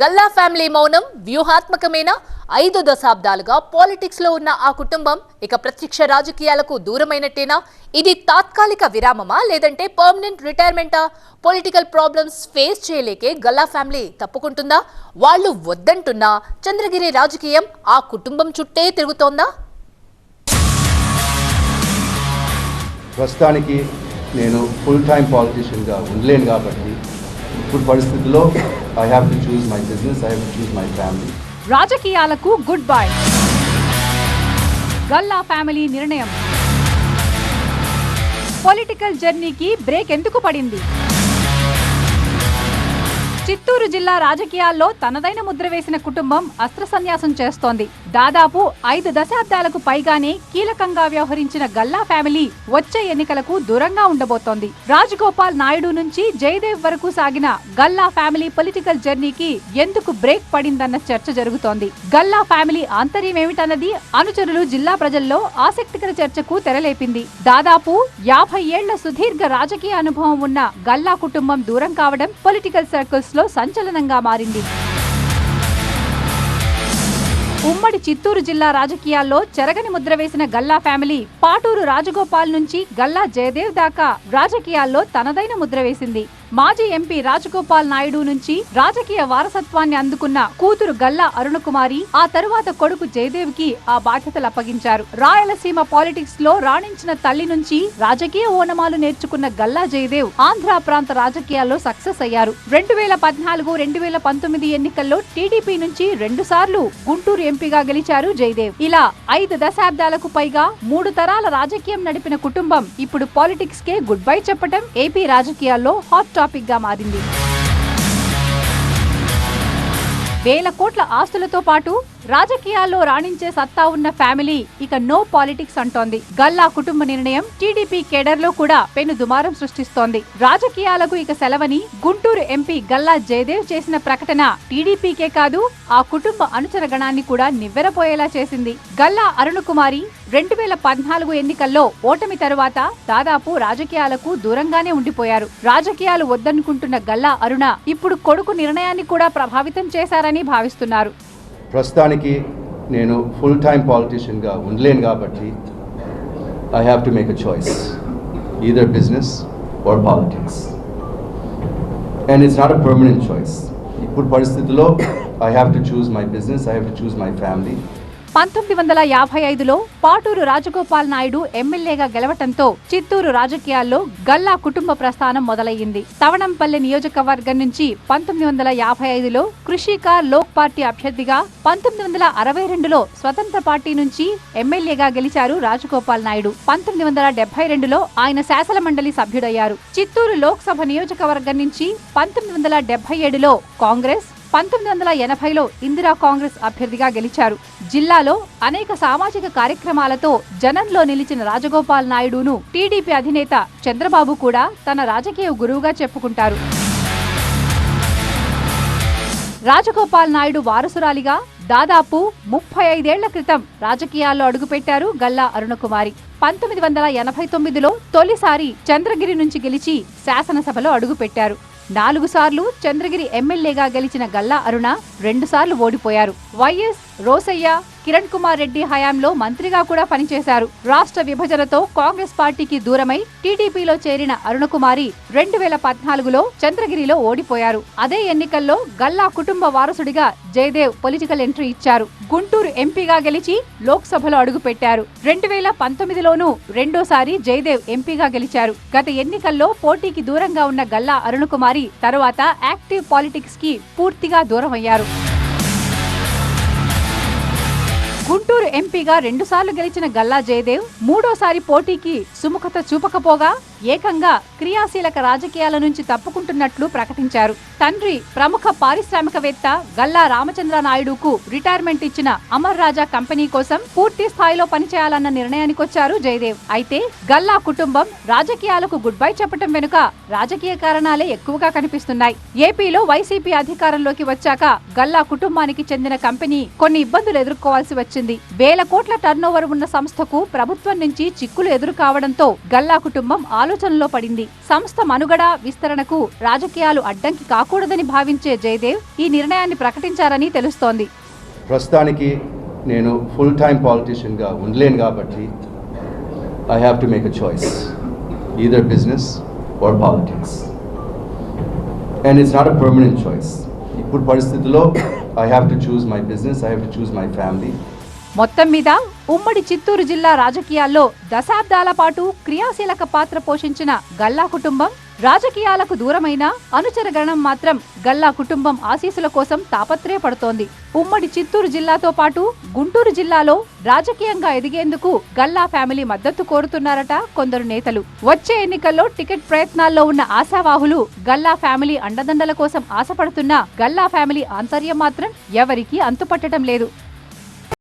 Galla family మౌనం వ్యూహాత్మకమైన ఐదు దశాబ్దాలుగా పాలిటిక్స్లో ఉన్న ఆ కుటుంబం ఇక ప్రత్యక్ష రాజకీయాలకు దూరమైనట్టేనా? ఇది తాత్కాలిక విరామమా? లేదంటే పర్మనెంట్ రిటైర్మెంటా పొలిటికల్ ప్రాబ్లమ్స్ ఫేస్ చేయలేకే గల్లా ఫ్యామిలీ తప్పుకుంటుందా? వాళ్ళు వద్దంటున్నా? చంద్రగిరి రాజకీయం ఆ కుటుంబం చుట్టే తిరుగుతోందా? ప్రస్తుతానికి నేను ఫుల్ టైం పాలిటీషియన్గా ఉండలేను కాబట్టి ఇప్పుడు పరిస్థితిలో I have to choose my business I have to choose my family రాజకీయాలకు గుడ్ బై. గల్లా ఫ్యామిలీ నిర్ణయం. పొలిటికల్ జర్నీకి బ్రేక్ ఎందుకు పడింది? చిత్తూరు జిల్లా రాజకీయాల్లో తనదైన ముద్ర వేసిన కుటుంబం అస్త్ర సన్యాసం చేస్తోంది. దాదాపు ఐదు దశాబ్దాలకు పైగానే కీలకంగా వ్యవహరించిన గల్లా ఫ్యామిలీ వచ్చే ఎన్నికలకు దూరంగా ఉండబోతోంది. రాజగోపాల్ నాయుడు నుంచి జయదేవ్ వరకు సాగిన గల్లా ఫ్యామిలీ పొలిటికల్ జర్నీకి ఎందుకు బ్రేక్ పడిందన్న చర్చ జరుగుతోంది. గల్లా ఫ్యామిలీ ఆంతర్యం ఏమిటన్నది అనుచరులు జిల్లా ప్రజల్లో ఆసక్తికర చర్చకు తెరలేపింది. దాదాపు యాభై ఏళ్ళ సుదీర్ఘ రాజకీయ అనుభవం ఉన్న గల్లా కుటుంబం దూరం కావడం పొలిటికల్ సర్కిల్స్లో సంచలనంగా మారింది. ఉమ్మడి చిత్తూరు జిల్లా రాజకీయాల్లో చెరగని ముద్ర వేసిన గల్లా ఫ్యామిలీ పాటూరు రాజగోపాల్ నుంచి గల్లా జయదేవ్ దాకా రాజకీయాల్లో తనదైన ముద్ర వేసింది. మాజీ ఎంపీ రాజగోపాల్ నాయుడు నుంచి రాజకీయ వారసత్వాన్ని అందుకున్న కూతురు గల్లా అరుణకుమారి ఆ తరువాత కొడుకు జయదేవ్కి ఆ బాధ్యతలు అప్పగించారు. రాయలసీమ పాలిటిక్స్లో రాణించిన తల్లి నుంచి రాజకీయ ఓనమాలు నేర్చుకున్న గల్లా జయదేవ్ ఆంధ్ర ప్రాంత రాజకీయాల్లో సక్సెస్ అయ్యారు. రెండు వేల పద్నాలుగు రెండు వేల పంతొమ్మిది ఎన్నికల్లో టీడీపీ నుంచి రెండు సార్లు గుంటూరు ఎంపీగా గెలిచారు జయదేవ్. ఇలా ఐదు దశాబ్దాలకు పైగా మూడు తరాల రాజకీయం నడిపిన కుటుంబం ఇప్పుడు పాలిటిక్స్ కే గుడ్ బై చెప్పటం ఏపీ రాజకీయాల్లో హాట్ టాపిక్గా మారింది. వేల కోట్ల ఆస్తులతో పాటు రాజకీయాల్లో రాణించే సత్తా ఉన్న ఫ్యామిలీ ఇక నో పాలిటిక్స్ అంటోంది. గల్లా కుటుంబ నిర్ణయం టీడీపీ కేడర్లో కూడా పెను దుమారం సృష్టిస్తోంది. రాజకీయాలకు ఇక సెలవని గుంటూరు ఎంపీ గల్లా జయదేవ్ చేసిన ప్రకటన టీడీపీకే కాదు ఆ కుటుంబ అనుచర గణాన్ని కూడా నివ్వెరపోయేలా చేసింది. గల్లా అరుణకుమారి రెండు వేల పద్నాలుగు ఎన్నికల్లో ఓటమి తరువాత దాదాపు రాజకీయాలకు దూరంగానే ఉండిపోయారు. రాజకీయాలు వద్దనుకుంటున్న గల్లా అరుణ ఇప్పుడు కొడుకు నిర్ణయాన్ని కూడా ప్రభావితం చేశారని భావిస్తున్నారు. ప్రస్తుతానికి నేను ఫుల్ టైం పాలిటిషియన్గా ఉండలేను కాబట్టి I have to make a choice either business or politics and it's not a permanent choice ఇప్పుడు పరిస్థితుల్లో I have to choose my business I have to choose my family పంతొమ్మిది వందల యాభై ఐదులో పాటూరు రాజగోపాల్ నాయుడు ఎమ్మెల్యేగా గెలవటంతో చిత్తూరు రాజకీయాల్లో గల్లా కుటుంబ ప్రస్థానం మొదలయ్యింది. తవణంపల్లి నియోజకవర్గం నుంచి పంతొమ్మిది వందల యాభై ఐదులో కృషికా లోక్ పార్టీ అభ్యర్థిగా పంతొమ్మిది వందల అరవై రెండులో స్వతంత్ర పార్టీ నుంచి ఎమ్మెల్యేగా గెలిచారు రాజగోపాల్ నాయుడు. పంతొమ్మిది వందల డెబ్బై రెండులో ఆయన శాసన మండలి సభ్యుడయ్యారు. చిత్తూరు లోక్సభ నియోజకవర్గం నుంచి పంతొమ్మిది వందల డెబ్బై ఏడులో కాంగ్రెస్ పంతొమ్మిది వందల ఎనభైలో ఇందిరా కాంగ్రెస్ అభ్యర్థిగా గెలిచారు. జిల్లాలో అనేక సామాజిక కార్యక్రమాలతో జనంలో నిలిచిన రాజగోపాల్ నాయుడును టీడీపీ అధినేత చంద్రబాబు కూడా తన రాజకీయ గురువుగా చెప్పుకుంటారు. రాజగోపాల్ నాయుడు వారసురాలిగా దాదాపు ముప్పై ఐదేళ్ళ క్రితం రాజకీయాల్లో అడుగుపెట్టారు గల్లా అరుణకుమారి. పంతొమ్మిది వందల ఎనభై తొమ్మిదిలో తొలిసారి చంద్రగిరి నుంచి గెలిచి శాసనసభలో అడుగుపెట్టారు. నాలుగు సార్లు చంద్రగిరి ఎమ్మెల్యేగా గెలిచిన గల్లా అరుణ రెండు సార్లు ఓడిపోయారు. వైఎస్ రోసయ్య కిరణ్ కుమార్ రెడ్డి హయాంలో మంత్రిగా కూడా పనిచేశారు. రాష్ట్ర విభజనతో కాంగ్రెస్ పార్టీకి దూరమై టీడీపీలో చేరిన అరుణకుమారి రెండు వేల పద్నాలుగులో చంద్రగిరిలో ఓడిపోయారు. అదే ఎన్నికల్లో గల్లా కుటుంబ వారసుడిగా జయదేవ్ పొలిటికల్ ఎంట్రీ ఇచ్చారు. గుంటూరు ఎంపీగా గెలిచి లోక్సభలో అడుగుపెట్టారు. రెండు వేల పంతొమ్మిదిలోనూ రెండోసారి జయదేవ్ ఎంపీగా గెలిచారు. గత ఎన్నికల్లో పోటీకి దూరంగా ఉన్న గల్లా అరుణకుమారి తరువాత యాక్టివ్ పాలిటిక్స్కి పూర్తిగా దూరమయ్యారు. గుంటూరు ఎంపీగా రెండుసార్లు గెలిచిన గల్లా జయదేవ్ మూడోసారి పోటీకి సుముఖత చూపకపోగా ఏకంగా క్రియాశీలక రాజకీయాల నుంచి తప్పుకుంటున్నట్లు ప్రకటించారు. తండ్రి ప్రముఖ పారిశ్రామికవేత్త గల్లా రామచంద్ర నాయుడుకు రిటైర్మెంట్ ఇచ్చిన అమర్ రాజా కంపెనీ కోసం పూర్తి స్థాయిలో పనిచేయాలన్న నిర్ణయానికొచ్చారు జయదేవ్. అయితే గల్లా కుటుంబం రాజకీయాలకు గుడ్ బై చెప్పటం వెనుక రాజకీయ కారణాలే ఎక్కువగా కనిపిస్తున్నాయి. ఏపీలో వైసీపీ అధికారంలోకి వచ్చాక గల్లా కుటుంబానికి చెందిన కంపెనీ కొన్ని ఇబ్బందులు ఎదుర్కోవాల్సి వచ్చింది. సాధించింది వేల కోట్ల టర్నోవర్ ఉన్న సంస్థకు ప్రభుత్వం నుంచి చిక్కులు ఎదురు కావడంతో గల్లా కుటుంబం ఆలోచనలో పడింది. సంస్థ మనుగడ విస్తరణకు రాజకీయాలు అడ్డంకి కాకూడదని భావించే జయదేవ్ ఈ నిర్ణయాన్ని ప్రకటించారని తెలుస్తోంది. ప్రస్తుతానికి నేను ఫుల్ టైం పాలిటీషియన్గా ఉండలేను కాబట్టి I have to make a choice either business or politics and it's not a permanent choice ఇప్పుడు పరిస్థితుల్లో I have to choose my business I have to choose my family మొత్తం మీద ఉమ్మడి చిత్తూరు జిల్లా రాజకీయాల్లో దశాబ్దాల పాటు క్రియాశీలక పాత్ర పోషించిన గల్లా కుటుంబం రాజకీయాలకు దూరమైన అనుచర గణం మాత్రం గల్లా కుటుంబం ఆశీస్సుల కోసం తాపత్రయపడుతోంది. ఉమ్మడి చిత్తూరు జిల్లాతో పాటు గుంటూరు జిల్లాలో రాజకీయంగా ఎదిగేందుకు గల్లా ఫ్యామిలీ మద్దతు కోరుతున్నారట కొందరు నేతలు. వచ్చే ఎన్నికల్లో టికెట్ ప్రయత్నాల్లో ఉన్న ఆశావాహులు గల్లా ఫ్యామిలీ అండదండల కోసం ఆశపడుతున్న గల్లా ఫ్యామిలీ ఆంతర్యం మాత్రం ఎవరికీ అంతుపట్టడం లేదు.